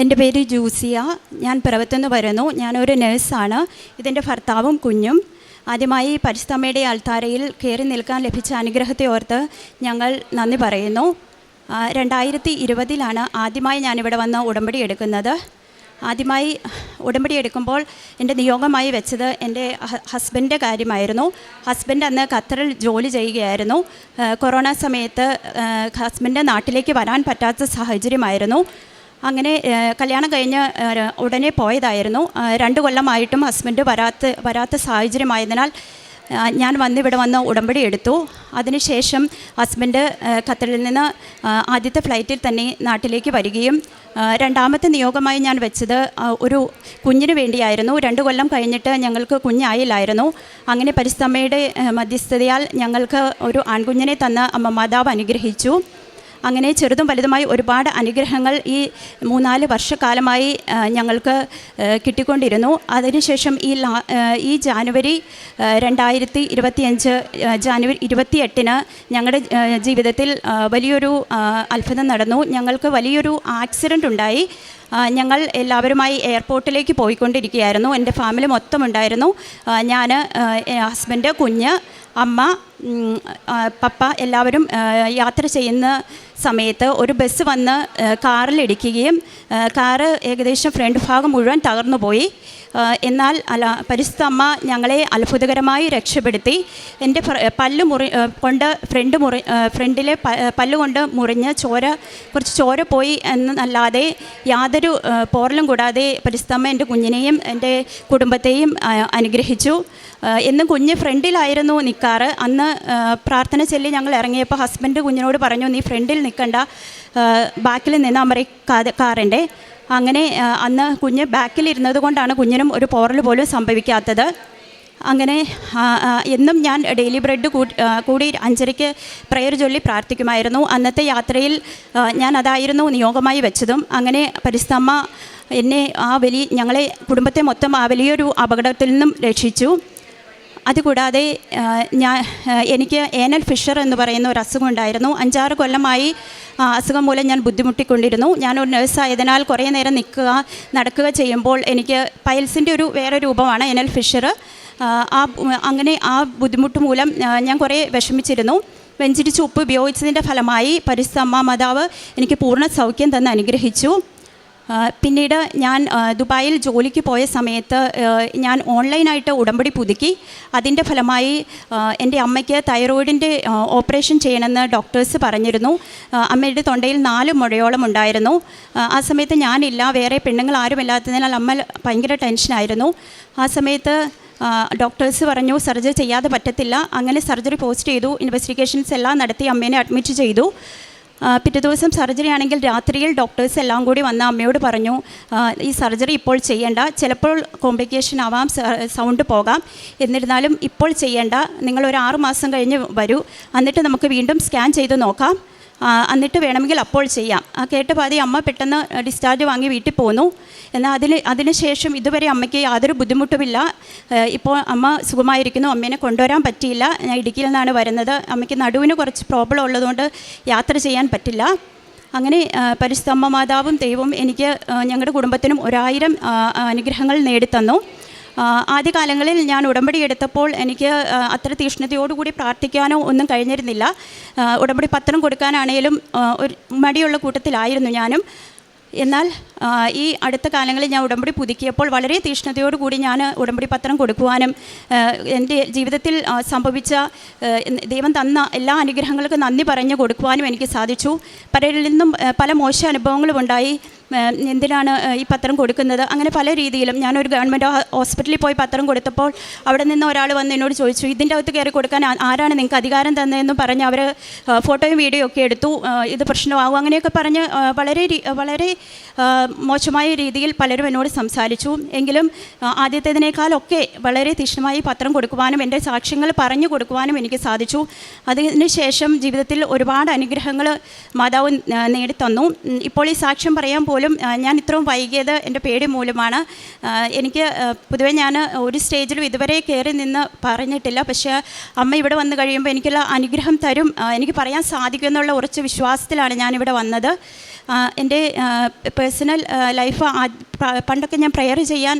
എന്റെ പേര് ജൂസിയ. ഞാൻ പിറവത്തുനിന്ന് വരുന്നു. ഞാനൊരു നേഴ്സാണ്. ഇതിന്റെ ഭർത്താവും കുഞ്ഞും. ആദ്യമായി പരിസ്ഥമ്മയുടെ ആൾത്താരയിൽ കയറി നിൽക്കാൻ ലഭിച്ച അനുഗ്രഹത്തെ ഓർത്ത് ഞങ്ങൾ നന്ദി പറയുന്നു. രണ്ടായിരത്തി ഇരുപതിലാണ് ആദ്യമായി ഞാനിവിടെ വന്ന് ഉടമ്പടി എടുക്കുന്നത്. ആദ്യമായി ഉടമ്പടി എടുക്കുമ്പോൾ എന്റെ നിയോഗമായി വെച്ചത് എന്റെ ഹസ്ബൻഡിന്റെ കാര്യമായിരുന്നു. ഹസ്ബൻഡ് അന്ന് ഖത്തറിൽ ജോലി ചെയ്യുകയായിരുന്നു. കൊറോണ സമയത്ത് ഹസ്ബൻഡ് നാട്ടിലേക്ക് വരാൻ പറ്റാത്ത സാഹചര്യമായിരുന്നു. അങ്ങനെ കല്യാണം കഴിഞ്ഞ് ഉടനെ പോയതായിരുന്നു. രണ്ട് കൊല്ലമായിട്ടും ഹസ്ബൻഡ് വരാത്ത വരാത്ത സാഹചര്യമായതിനാൽ ഞാൻ വന്നിവിടെ വന്ന് ഉടമ്പടി എടുത്തു. അതിനുശേഷം ഹസ്ബൻഡ് ഖത്തറിൽ നിന്ന് ആദ്യത്തെ ഫ്ലൈറ്റിൽ തന്നെ നാട്ടിലേക്ക് വരികയും രണ്ടാമത്തെ നിയോഗമായി ഞാൻ വെച്ചത് ഒരു കുഞ്ഞിന് വേണ്ടിയായിരുന്നു. രണ്ട് കൊല്ലം കഴിഞ്ഞിട്ട് ഞങ്ങൾക്ക് കുഞ്ഞായില്ലായിരുന്നു. അങ്ങനെ പരിസ്ഥമയുടെ മധ്യസ്ഥതയാൽ ഞങ്ങൾക്ക് ഒരു ആൺകുഞ്ഞിനെ തന്ന അമ്മ മാതാവ് അനുഗ്രഹിച്ചു. അങ്ങനെ ചെറുതും വലുതുമായി ഒരുപാട് അനുഗ്രഹങ്ങൾ ഈ മൂന്നാൽ വർഷക്കാലമായി ഞങ്ങൾക്ക് കിട്ടിക്കൊണ്ടിരുന്നു. അതിനുശേഷം ഈ ലാ ഈ ജാനുവരി രണ്ടായിരത്തി ഇരുപത്തിയഞ്ച് ജാനുവരി ഇരുപത്തിയെട്ടിന് ഞങ്ങളുടെ ജീവിതത്തിൽ വലിയൊരു അത്ഭുതം നടന്നു. ഞങ്ങൾക്ക് വലിയൊരു ആക്സിഡന്റ് ഉണ്ടായി. ഞങ്ങൾ എല്ലാവരുമായി എയർപോർട്ടിലേക്ക് പോയിക്കൊണ്ടിരിക്കുകയായിരുന്നു. എന്റെ ഫാമിലി മൊത്തം ഉണ്ടായിരുന്നു. ഞാൻ ഹസ്ബൻഡ് കുഞ്ഞ് അമ്മ പപ്പ എല്ലാവരും യാത്ര ചെയ്യുന്ന സമയത്ത് ഒരു ബസ് വന്ന് കാറിലിടിക്കുകയും കാറ് ഏകദേശം ഫ്രണ്ട് ഭാഗം മുഴുവൻ തകർന്നു പോയി. എന്നാൽ അല പരിസ്ഥമ്മ ഞങ്ങളെ അത്ഭുതകരമായി രക്ഷപ്പെടുത്തി. എന്റെ പല്ല് മുറി കൊണ്ട് ഫ്രണ്ട് മുറി ഫ്രണ്ടിലെ പല്ലുകൊണ്ട് പല്ല് കൊണ്ട് മുറിഞ്ഞ് ചോര കുറച്ച് ചോര പോയി എന്നല്ലാതെ യാതൊരു പോറലും കൂടാതെ പരിസ്ഥമ്മ എന്റെ കുഞ്ഞിനെയും എന്റെ കുടുംബത്തെയും അനുഗ്രഹിച്ചു. എന്നും കുഞ്ഞ് ഫ്രണ്ടിലായിരുന്നു നിൽക്കാറ് അന്ന് പ്രാർത്ഥന ചൊല്ലി ഞങ്ങൾ ഇറങ്ങിയപ്പോൾ ഹസ്ബൻഡ് കുഞ്ഞിനോട് പറഞ്ഞു നീ ഫ്രണ്ടിൽ നിൽക്കണ്ട. ബാക്കിൽ നിന്നാൽ മറി കാറിന്റെ അങ്ങനെ അന്ന് കുഞ്ഞ് ബാക്കിലിരുന്നത് കൊണ്ടാണ് കുഞ്ഞിനും ഒരു പോറൽ പോലും സംഭവിക്കാത്തത്. അങ്ങനെ എന്നും ഞാൻ ഡെയിലി ബ്രെഡ് കൂടി അഞ്ചരയ്ക്ക് പ്രയർ ചൊല്ലി പ്രാർത്ഥിക്കുമായിരുന്നു. അന്നത്തെ യാത്രയിൽ ഞാൻ അതായിരുന്നു നിയോഗമായി വെച്ചതും. അങ്ങനെ പരിസ്ഥമ്മ എന്നെ ആ വലിയ ഞങ്ങളെ കുടുംബത്തെ മൊത്തം ആ വലിയൊരു അപകടത്തിൽ നിന്നും രക്ഷിച്ചു. അതുകൂടാതെ ഞാൻ എനിക്ക് ഏനൽ ഫിഷർ എന്ന് പറയുന്ന ഒരു അസുഖം ഉണ്ടായിരുന്നു. അഞ്ചാറ് കൊല്ലമായി അസുഖം മൂലം ഞാൻ ബുദ്ധിമുട്ടിക്കൊണ്ടിരുന്നു. ഞാനൊരു നഴ്സായതിനാൽ കുറേ നേരം നിൽക്കുക നടക്കുക ചെയ്യുമ്പോൾ എനിക്ക് പൈൽസിന്റെ ഒരു വേറെ രൂപമാണ് ഏനൽ ഫിഷർ. ആ, അങ്ങനെ ആ ബുദ്ധിമുട്ട് മൂലം ഞാൻ കുറേ വിഷമിച്ചിരുന്നു. വെഞ്ചിരിച്ച് ഉപ്പ് ഉപയോഗിച്ചതിന്റെ ഫലമായി പരിസ്ഥ അമ്മ മാതാവ് എനിക്ക് പൂർണ സൗഖ്യം തന്ന് അനുഗ്രഹിച്ചു. പിന്നീട് ഞാൻ ദുബായിൽ ജോലിക്ക് പോയ സമയത്ത് ഞാൻ ഓൺലൈനായിട്ട് ഉടമ്പടി പുതുക്കി. അതിന്റെ ഫലമായി എന്റെ അമ്മയ്ക്ക് തൈറോയിഡിന്റെ ഓപ്പറേഷൻ ചെയ്യണമെന്ന് ഡോക്ടേഴ്സ് പറഞ്ഞിരുന്നു. അമ്മയുടെ തൊണ്ടയിൽ നാല് മുഴയോളം ഉണ്ടായിരുന്നു. ആ, സമയത്ത് ഞാനില്ല വേറെ പെണ്ണുങ്ങൾ ആരുമില്ലാത്തതിനാൽ അമ്മ ഭയങ്കര ടെൻഷനായിരുന്നു. ആ സമയത്ത് ഡോക്ടേഴ്സ് പറഞ്ഞു സർജറി ചെയ്യാതെ പറ്റത്തില്ല. അങ്ങനെ സർജറി പോസ്റ്റ് ചെയ്തു ഇൻവെസ്റ്റിഗേഷൻസ് എല്ലാം നടത്തി അമ്മേനെ അഡ്മിറ്റ് ചെയ്തു. പിറ്റേ ദിവസം സർജറി ആണെങ്കിൽ രാത്രിയിൽ ഡോക്ടേഴ്സ് എല്ലാം കൂടി വന്ന് അമ്മയോട് പറഞ്ഞു ഈ സർജറി ഇപ്പോൾ ചെയ്യേണ്ട ചിലപ്പോൾ കോംപ്ലിക്കേഷൻ ആവാം സൗണ്ട് പോകാം. എന്നിരുന്നാലും ഇപ്പോൾ ചെയ്യേണ്ട നിങ്ങൾ ഒരു ആറ് മാസം കഴിഞ്ഞ് വരൂ. എന്നിട്ട് നമുക്ക് വീണ്ടും സ്കാൻ ചെയ്ത് നോക്കാം. എന്നിട്ട് വേണമെങ്കിൽ അപ്പോൾ ചെയ്യാം. ആ കേട്ട പാതി അമ്മ പെട്ടെന്ന് ഡിസ്ചാർജ് വാങ്ങി വീട്ടിൽ പോന്നു. എന്നാൽ അതിന് അതിനുശേഷം ഇതുവരെ അമ്മയ്ക്ക് യാതൊരു ബുദ്ധിമുട്ടുമില്ല. ഇപ്പോൾ അമ്മ സുഖമായിരിക്കുന്നു. അമ്മേനെ കൊണ്ടുവരാൻ പറ്റിയില്ല. ഞാൻ ഇടുക്കിയിൽ നിന്നാണ് വരുന്നത്. അമ്മയ്ക്ക് നടുവിന് കുറച്ച് പ്രോബ്ലം ഉള്ളതുകൊണ്ട് യാത്ര ചെയ്യാൻ പറ്റില്ല. അങ്ങനെ പരിസ്ഥമ്മ മാതാവും ദൈവവും എനിക്ക് ഞങ്ങളുടെ കുടുംബത്തിനും ഒരായിരം അനുഗ്രഹങ്ങൾ നേടിത്തന്നു. ആദ്യകാലങ്ങളിൽ ഞാൻ ഉടമ്പടി എടുത്തപ്പോൾ എനിക്ക് അത്ര തീഷ്ണതയോടുകൂടി പ്രാർത്ഥിക്കാനോ ഒന്നും കഴിഞ്ഞിരുന്നില്ല. ഉടമ്പടി പത്രം കൊടുക്കാനാണേലും ഒരു മടിയുള്ള കൂട്ടത്തിലായിരുന്നു ഞാനും. എന്നാൽ ഈ അടുത്ത കാലങ്ങളിൽ ഞാൻ ഉടമ്പടി പുതുക്കിയപ്പോൾ വളരെ തീഷ്ണതയോടുകൂടി ഞാൻ ഉടമ്പടി പത്രം കൊടുക്കുവാനും എന്റെ ജീവിതത്തിൽ സംഭവിച്ച ദൈവം തന്ന എല്ലാ അനുഗ്രഹങ്ങൾക്കും നന്ദി പറഞ്ഞു കൊടുക്കുവാനും എനിക്ക് സാധിച്ചു. പലരിൽ നിന്നും പല മോശ അനുഭവങ്ങളും ഉണ്ടായി. എന്തിനാണ് ഈ പത്രം കൊടുക്കുന്നത്? അങ്ങനെ പല രീതിയിലും ഞാനൊരു ഗവൺമെന്റ് ഹോസ്പിറ്റലിൽ പോയി പത്രം കൊടുത്തപ്പോൾ അവിടെ നിന്ന് ഒരാൾ വന്ന് എന്നോട് ചോദിച്ചു ഇതിന്റെ അകത്ത് കയറി കൊടുക്കാൻ ആരാണ് നിങ്ങൾക്ക് അധികാരം തന്നതെന്ന് പറഞ്ഞ് അവർ ഫോട്ടോയും വീഡിയോ ഒക്കെ എടുത്തു ഇത് പ്രശ്നമാകും അങ്ങനെയൊക്കെ പറഞ്ഞ് വളരെ വളരെ മോശമായ രീതിയിൽ പലരും എന്നോട് സംസാരിച്ചു. എങ്കിലും ആദ്യത്തേതിനേക്കാളൊക്കെ വളരെ തീക്ഷ്ണമായി പത്രം കൊടുക്കുവാനും എന്റെ സാക്ഷ്യങ്ങൾ പറഞ്ഞു കൊടുക്കുവാനും എനിക്ക് സാധിച്ചു. അതിനുശേഷം ജീവിതത്തിൽ ഒരുപാട് അനുഗ്രഹങ്ങൾ മാതാവ് നേടിത്തന്നു. ഇപ്പോൾ ഈ സാക്ഷ്യം പറയാൻ പോലും ആ, ഞാൻ ഇത്രയും വൈകിയത് എന്റെ പേടി മൂലമാണ്. എനിക്ക് പൊതുവെ ഞാൻ ഒരു സ്റ്റേജിലും ഇതുവരെ കയറി നിന്ന് പറഞ്ഞിട്ടില്ല. പക്ഷേ അമ്മ ഇവിടെ വന്ന് കഴിയുമ്പോൾ എനിക്കുള്ള അനുഗ്രഹം തരും. എനിക്ക് പറയാൻ സാധിക്കുമെന്നുള്ള ഉറച്ച വിശ്വാസത്തിലാണ് ഞാനിവിടെ വന്നത്. എന്റെ പേഴ്സണൽ ലൈഫ് പണ്ടൊക്കെ ഞാൻ പ്രെയർ ചെയ്യാൻ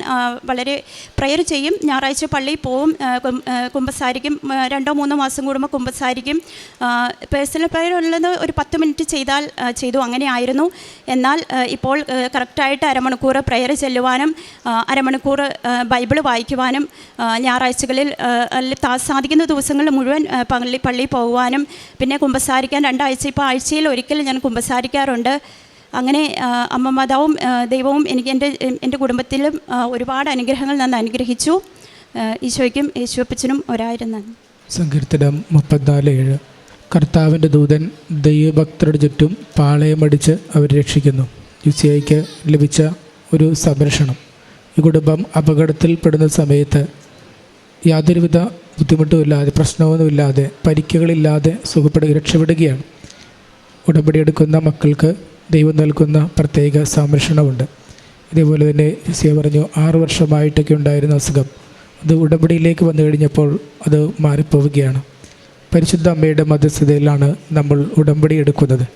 വളരെ പ്രെയർ ചെയ്യും. ഞായറാഴ്ച പള്ളിയിൽ പോവും കുമ്പസാരിക്കും. രണ്ടോ മൂന്നോ മാസം കൂടുമ്പോൾ കുമ്പസാരിക്കും. പേഴ്സണൽ പ്രെയർ ഉള്ളത് ഒരു പത്ത് മിനിറ്റ് ചെയ്താൽ ചെയ്തു. അങ്ങനെ ആയിരുന്നു. എന്നാൽ ഇപ്പോൾ കറക്റ്റായിട്ട് അരമണിക്കൂർ പ്രെയർ ചെല്ലുവാനും അരമണിക്കൂർ ബൈബിൾ വായിക്കുവാനും ഞായറാഴ്ചകളിൽ സാധിക്കുന്ന ദിവസങ്ങളിൽ മുഴുവൻ പള്ളി പള്ളിയിൽ പോകുവാനും പിന്നെ കുമ്പസാരിക്കാൻ രണ്ടാഴ്ച. ഇപ്പോൾ ആഴ്ചയിൽ ഒരിക്കൽ ഞാൻ കുമ്പസാരിക്കാറുണ്ട്. അങ്ങനെ അമ്മ മാതാവും ദൈവവും എനിക്ക് എന്റെ എന്റെ കുടുംബത്തിലും ഒരുപാട് അനുഗ്രഹങ്ങൾ നന്ന് അനുഗ്രഹിച്ചു. ഈശോയ്ക്കും യേശുവപ്പച്ചനും ഒരായിരം നന്ദി. സങ്കീർത്തനം മുപ്പത്തിനാല് ഏഴ്. കർത്താവിന്റെ ദൂതൻ ദൈവഭക്തരുടെ ചുറ്റും പാളയമടിച്ച് അവരെ രക്ഷിക്കുന്നു. യുസിഐക്ക് ലഭിച്ച ഒരു സംരക്ഷണം. ഈ കുടുംബം അപകടത്തിൽപ്പെടുന്ന സമയത്ത് യാതൊരുവിധ ബുദ്ധിമുട്ടുമില്ലാതെ പ്രശ്നമൊന്നുമില്ലാതെ പരിക്കുകളില്ലാതെ സുഖപ്പെടുക രക്ഷപ്പെടുകയാണ്. ഉടമ്പടിയെടുക്കുന്ന മക്കൾക്ക് ദൈവം നൽകുന്ന പ്രത്യേക സംരക്ഷണമുണ്ട്. ഇതേപോലെ തന്നെ സിയ പറഞ്ഞു ആറു വർഷമായിട്ടൊക്കെ ഉണ്ടായിരുന്ന അസുഖം അത് ഉടമ്പടിയിലേക്ക് വന്നു കഴിഞ്ഞപ്പോൾ അത് മാറിപ്പോവുകയാണ്. പരിശുദ്ധ അമ്മയുടെ മധ്യസ്ഥതയിലാണ് നമ്മൾ ഉടമ്പടി എടുക്കുന്നത്.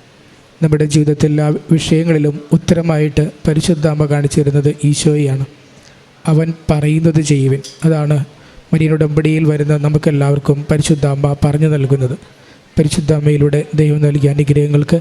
നമ്മുടെ ജീവിതത്തിൽ എല്ലാ വിഷയങ്ങളിലും ഉത്തരമായിട്ട് പരിശുദ്ധ അമ്മ കാണിച്ചു തരുന്നത് ഈശോയാണ് അവൻ പറയുന്നത് ചെയ്യുവൻ. അതാണ് മരിയൻ ഉടമ്പടിയിൽ വരുന്ന നമുക്കെല്ലാവർക്കും പരിശുദ്ധ അമ്മ പറഞ്ഞു നൽകുന്നത്. പരിശുദ്ധ അമ്മയിലൂടെ ദൈവം നൽകിയ അനുഗ്രഹങ്ങൾക്ക്